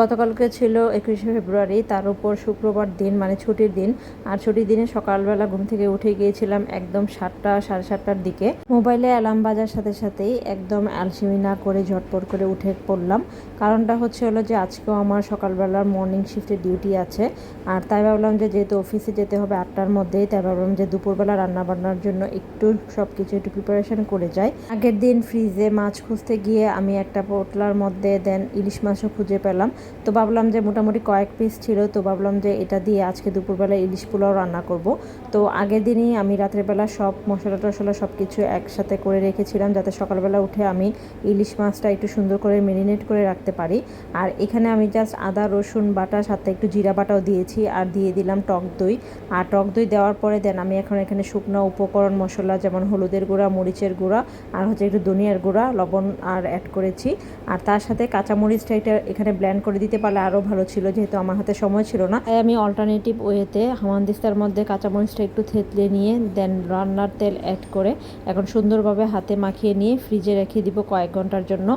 গতকালকে ছিল একুশে ফেব্রুয়ারি, তার উপর শুক্রবার দিন মানে ছুটির দিন। আর ছুটির দিনে সকালবেলা ঘুম থেকে উঠে গিয়েছিলাম একদম সাতটা, সাড়ে সাতটার দিকে। মোবাইলে অ্যালার্ম বাজার সাথে সাথেই একদম আলসেমি না করে ঝটপট করে উঠে পড়লাম। কারণটা হচ্ছে হলো যে আজকেও আমার সকালবেলার মর্নিং শিফটে ডিউটি আছে। আর তাই ভাবলাম যে যেহেতু অফিসে যেতে হবে আটটার মধ্যেই, তাই ভাবলাম যে দুপুরবেলা রান্না বান্নার জন্য একটু সব কিছু একটু প্রিপারেশন করে যাই। আগের দিন ফ্রিজে মাছ খুঁজতে গিয়ে আমি একটা পোটলার মধ্যে দেন ইলিশ মাছও খুঁজে পেলাম। তো ভাবলাম যে মোটামুটি কয়েক পিস ছিল, তো ভাবলাম যে এটা দিয়ে আজকে দুপুরবেলা ইলিশ পোলাও রান্না করব। তো আগের দিনই আমি রাত্রেবেলা সব মশলা টশলা সব কিছু একসাথে করে রেখেছিলাম যাতে সকালবেলা উঠে আমি ইলিশ মাছটা একটু সুন্দর করে মেরিনেট করে রাখতে পারি। আর এখানে আমি জাস্ট আদা, রসুন বাটা, সাথে একটু জিরা বাটাও দিয়েছি আর দিয়ে দিলাম টক দই। আর টক দই দেওয়ার পরে দেন আমি এখন এখানে শুকনো উপকরণ মশলা যেমন হলুদের গুঁড়া, মরিচের গুঁড়া আর হচ্ছে একটু ধনিয়ার গুঁড়া, লবণ আর অ্যাড করেছি। আর তার সাথে কাঁচামরিচটা এটা এখানে ব্ল্যান্ড করে দিতে পারলে আরও ভালো ছিল, যেহেতু আমার হাতে সময় ছিল না। তাই আমি অল্টারনেটিভ ওয়েতে হামানদিস্তার মধ্যে কাঁচামরিচটা একটু থেতলে নিয়ে দেন রান্নার তেল অ্যাড করে এখন সুন্দরভাবে হাতে মাখিয়ে নিয়ে ফ্রিজে রেখে দিব কয়েক ঘণ্টার জন্য।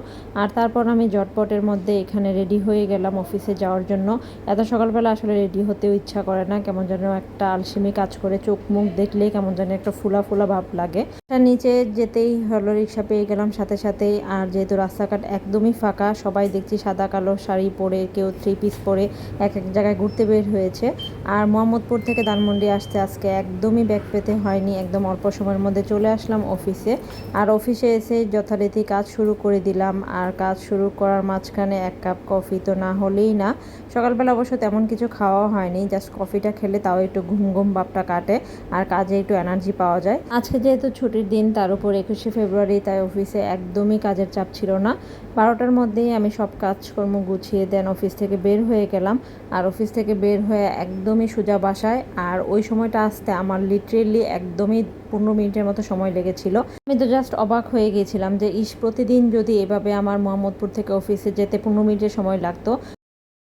আর তারপর আমি জটপটের মধ্যে এখানে রেডি হয়ে গেলাম অফিসে যাওয়ার জন্য। এত সকালবেলা আসলে রেডি হতেও ইচ্ছা করে না, কেমন যেন একটা আলসেমি কাজ করে চোখ মুখ দেখলেই কেমন যেন একটা ফুলা ফুলা ভাব লাগে। নিচে যেতেই হলো, রিক্সা পেয়ে গেলাম সাথে সাথেই। আর যেহেতু রাস্তাঘাট একদমই ফাঁকা, সবাই দেখছি সাদা কালো শাড়ি পরে, কেউ থ্রি পিস পরে এক এক জায়গায় ঘুরতে বের হয়েছে। আর মোহাম্মদপুর থেকে ধানমন্ডি আসতে আজকে একদমই ব্যাগ পেতে হয়নি, একদম অল্প সময়ের মধ্যে চলে আসলাম অফিসে আর অফিসে এসে যথারীতি কাজ শুরু করে দিলাম। আর কাজ শুরু করার মাঝখানে এক কাপ কফি তো না হলেই না। সকালবেলা অবশ্য তেমন কিছু খাওয়া হয়নি জাস্ট কফিটা খেলে তাও একটু ঘুম ঘুম ভাবটা কাটে, আর কাজে একটু এনার্জি পাওয়া যায়। আজকে যেহেতু ছুটির দিন, তার উপর একুশে ফেব্রুয়ারি, তাই অফিসে একদমই কাজের চাপ ছিল না। বারোটার মধ্যেই আমি সব কাজকর্ম গুছিয়ে দেন অফিস থেকে বের হয়ে গেলাম। আর অফিস থেকে বের হয়ে একদমই সোজা বাসায়। আর ওই সময়টা আসতে আমার লিটারেলি একদমই পনেরো মিনিটের মতো সময় লেগেছিল। আমি তো জাস্ট অবাক হয়ে গিয়েছিলাম যে, ইস, প্রতিদিন যদি এভাবে আমার মোহাম্মদপুর থেকে অফিসে যেতে পনেরো মিনিটের সময় লাগতো।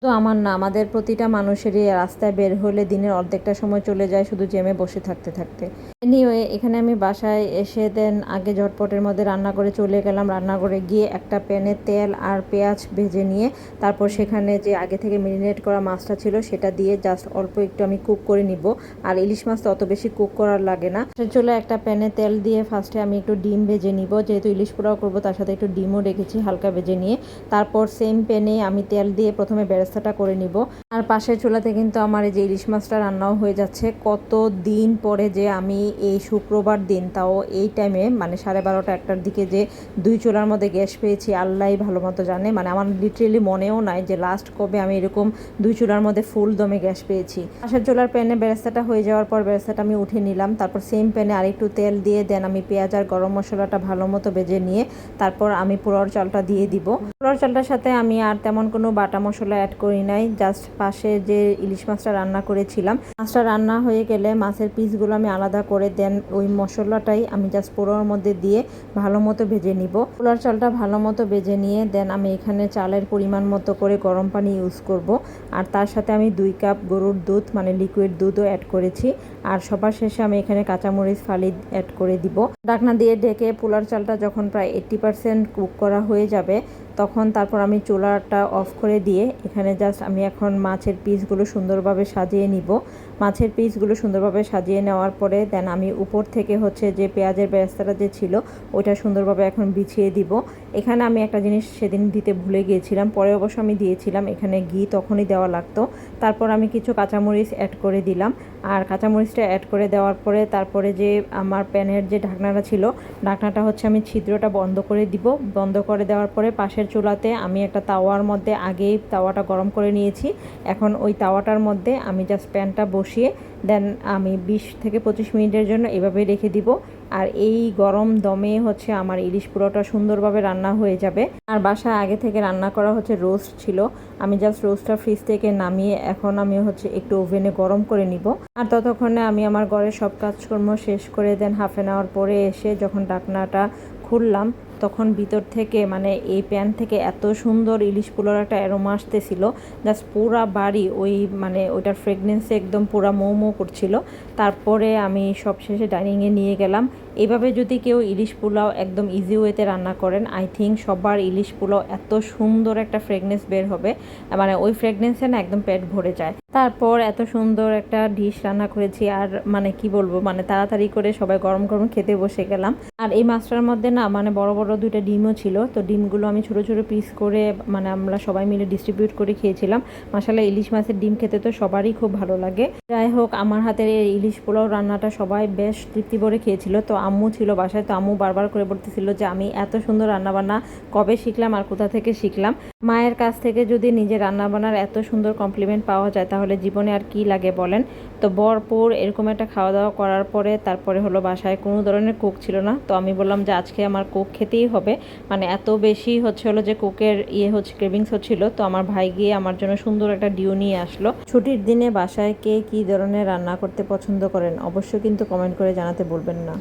তো আমার না, আমাদের প্রতিটা মানুষেরই রাস্তায় বের হলে দিনের অর্ধেকটা সময় চলে যায় শুধু জেমে বসে থাকতে থাকতে। এনিওয়ে এখানে আমি বাসায় এসে দেন আগে ঝটপটের মধ্যে রান্না করে চলে গেলাম। রান্না করে গিয়ে একটা প্যানে তেল আর পেঁয়াজ ভেজে নিয়ে তারপর সেখানে যে আগে থেকে মেরিনেট করা মাছটা ছিল সেটা দিয়ে জাস্ট অল্প একটু আমি কুক করে নিব। আর ইলিশ মাছ তো অত বেশি কুক করার লাগে না। চলে একটা প্যানে তেল দিয়ে ফার্স্টে আমি একটু ডিম ভেজে নিব। যেহেতু ইলিশ পোড়াও করব, তার সাথে একটু ডিমও রেখেছি হালকা ভেজে নিয়ে। তারপর সেম প্যানে আমি তেল দিয়ে প্রথমে বেরেস্তাটা করে নিব। আর পাশের চুলাতে কিন্তু আমার এই যে ইলিশ মাছটা রান্নাও হয়ে যাচ্ছে। কত দিন পরে যে আমি এই শুক্রবার দিন, তাও এই টাইমে মানে সাড়ে বারোটা একটার দিকে যে দুই চুলার মধ্যে গ্যাস পেয়েছি আল্লাহ ভালো মতো জানে। মানে আমার লিটারেলি মনেও নাই যে লাস্ট কবে আমি এরকম দুই চুলার মধ্যে ফুল দমে গ্যাস পেয়েছি। পাশের চুলার প্যানে বেরেস্তাটা হয়ে যাওয়ার পর বেরেস্তাটা আমি উঠে নিলাম। তারপর সেম প্যানে আরেকটু তেল দিয়ে দেন আমি পেঁয়াজ আর গরম মশলাটা ভালো মতো বেজে নিয়ে, তারপর আমি পোড়ার চালটা দিয়ে দিব। পোড়ার চালটার সাথে আমি আর তেমন কোনো বাটা মশলা অ্যাড করি নাই জাস্ট পাশে যে ইলিশ মাছটা রান্না করেছিলাম, মাছটা রান্না হয়ে গেলে মাছের পিসগুলো আমি আলাদা করে দেন ওই মশলাটাই আমি জাস্ট পোড়ার মধ্যে দিয়ে ভালো মতো ভেজে নিব। পোলার চালটা ভালো মতো ভেজে নিয়ে দেন আমি এখানে চালের পরিমাণ মতো করে গরম পানি ইউজ করব। আর তার সাথে আমি দুই কাপ গরুর দুধ মানে লিকুইড দুধও অ্যাড করেছি। আর সবার শেষে আমি এখানে কাঁচামরিচ ফালি অ্যাড করে দিব। ডাকনা দিয়ে ডেকে পোলার চালটা যখন প্রায় এইট্টি পারসেন্ট কুক করা হয়ে যাবে, তখন তারপর আমি চুলাটা অফ করে দিয়ে এখানে জাস্ট আমি এখন মাছের পিসগুলো সুন্দরভাবে সাজিয়ে নিব। মাছের পিসগুলো সুন্দরভাবে সাজিয়ে নেওয়ার পরে দেন আমি উপর থেকে হচ্ছে যে পেঁয়াজের ব্যবস্থাটা যে ছিল, ওইটা সুন্দরভাবে এখন বিছিয়ে দিব। এখানে আমি একটা জিনিস সেদিন দিতে ভুলে গিয়েছিলাম, পরে অবশ্য আমি দিয়েছিলাম, এখানে ঘি তখনই দেওয়া লাগতো। তারপর আমি কিছু কাঁচামরিচ অ্যাড করে দিলাম। আর কাঁচামরিচটা অ্যাড করে দেওয়ার পরে তারপরে যে আমার প্যানের যে ঢাকনাটা ছিল, ঢাকনাটা হচ্ছে আমি ছিদ্রটা বন্ধ করে দিব। বন্ধ করে দেওয়ার পরে পাশের চুলাতে আমি একটা তাওয়ার মধ্যে আগেই তাওয়াটা গরম করে নিয়েছি। এখন ওই তাওয়াটার মধ্যে আমি জাস্ট প্যানটা বসিয়ে, দেন আমি বিশ থেকে পঁচিশ মিনিটের জন্য এভাবে রেখে দিব। আর এই গরম দমে হচ্ছে আমার ইলিশ পুরোটা সুন্দরভাবে রান্না হয়ে যাবে। আর বাসায় আগে থেকে রান্না করা হচ্ছে রোস্ট ছিল। আমি জাস্ট রোস্টটা ফ্রিজ থেকে নামিয়ে এখন আমি হচ্ছে একটু ওভেনে গরম করে নিব। আর ততক্ষণে আমি আমার ঘরের সব কাজকর্ম শেষ করে, দেন হাফ অ্যান আওয়ার পরে এসে যখন ডাকনাটা খুললাম তখন ভিতর থেকে মানে এই প্যান থেকে এত সুন্দর ইলিশ পোলার একটা অ্যারোমা আসতেছিল। জাস্ট পুরা বাড়ি ওই মানে ওইটার ফ্রেগনেন্সে একদম পুরা মৌ মৌ করছিল। তারপরে আমি সব শেষে ডাইনিংয়ে নিয়ে গেলাম। এইভাবে যদি কেউ ইলিশ পোলাও একদম ইজি ওয়েতে রান্না করেন আই থিঙ্ক সবার ইলিশ পোলাও এত সুন্দর একটা ফ্রেগনেন্স বের হবে। মানে ওই ফ্রেগনেন্সে না একদম পেট ভরে যায়। তারপর এত সুন্দর একটা ডিশ রান্না করেছি আর মানে কি বলব মানে তাড়াতাড়ি করে সবাই গরম গরম খেতে বসে গেলাম। আর এই মাছটার মধ্যে না মানে বড় বড় দুইটা ডিমও ছিল, তো ডিমগুলো আমি ছোট ছোট পিস করে মানে আমরা সবাই মিলে ডিস্ট্রিবিউট করে খেয়েছিলাম। মাসালা ইলিশ মাছের ডিম খেতে তো সবারই খুব ভালো লাগে। যাই হোক, আমার হাতের এই ইলিশ পোলাও রান্নাটা সবাই বেশ তৃপ্তি ভরে খেয়েছিল, তো আম্মু ছিল বাসায়, তো আম্মু বারবার করে বলতেছিল যে, আমি এত সুন্দর রান্নাবান্না কবে শিখলাম আর কোথা থেকে শিখলাম? মায়ের কাছ থেকে যদি নিজে রান্নাবান্নার এত সুন্দর কমপ্লিমেন্ট পাওয়া যায়, তাহলে জীবনে আর কি লাগে বলেন? তো বরপুর এরকম একটা খাওয়া দাওয়া করার পরে তারপরে হলো বাসায়, কোনো ধরনের কোক ছিল না। তো আমি বললাম যে, আজকে আমার কোক খেতেই হবে। মানে এত বেশি হচ্ছে হলো যে কোকের ইয়ে হচ্ছে ক্রেভিংস হচ্ছিল। তো আমার ভাই গিয়ে আমার জন্য সুন্দর একটা ডিও নিয়ে আসলো। ছুটির দিনে বাসায় কে কী ধরনের রান্না করতে পছন্দ করেন? অবশ্যই কিন্তু কমেন্ট করে জানাতে বলবেন না।